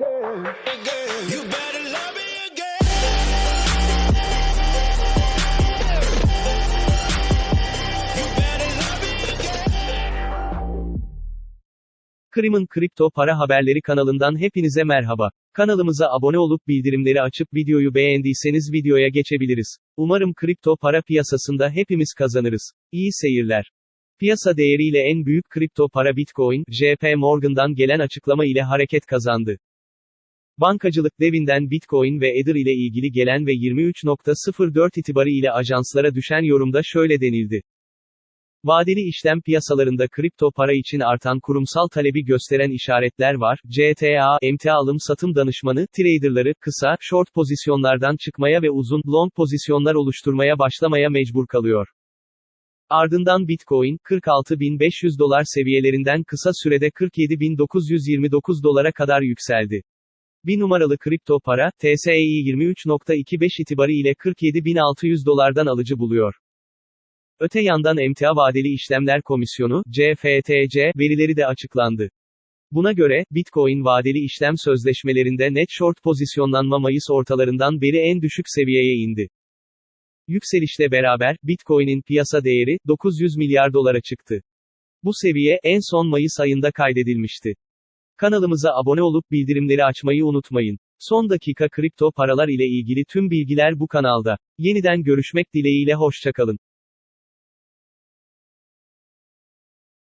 again. Krim'in kripto para haberleri kanalından hepinize merhaba. Kanalımıza abone olup bildirimleri açıp videoyu beğendiyseniz videoya geçebiliriz. Umarım kripto para piyasasında hepimiz kazanırız. İyi seyirler. Piyasa değeriyle en büyük kripto para Bitcoin, JP Morgan'dan gelen açıklama ile hareket kazandı. Bankacılık devinden Bitcoin ve Ether ile ilgili gelen ve 23.04 itibarı ile ajanslara düşen yorumda şöyle denildi. Vadeli işlem piyasalarında kripto para için artan kurumsal talebi gösteren işaretler var. GTA, emtia alım satım danışmanı, traderları, kısa, short pozisyonlardan çıkmaya ve uzun, long pozisyonlar oluşturmaya başlamaya mecbur kalıyor. Ardından Bitcoin, 46.500 dolar seviyelerinden kısa sürede 47.929 dolara kadar yükseldi. Bir numaralı kripto para, TSE'yi 23.25 itibarı ile 47.600 dolardan alıcı buluyor. Öte yandan Emtia Vadeli İşlemler Komisyonu, CFTC, verileri de açıklandı. Buna göre, Bitcoin vadeli işlem sözleşmelerinde net short pozisyonlanma Mayıs ortalarından beri en düşük seviyeye indi. Yükselişle beraber, Bitcoin'in piyasa değeri, 900 milyar dolara çıktı. Bu seviye, en son Mayıs ayında kaydedilmişti. Kanalımıza abone olup bildirimleri açmayı unutmayın. Son dakika kripto paralar ile ilgili tüm bilgiler bu kanalda. Yeniden görüşmek dileğiyle hoşçakalın.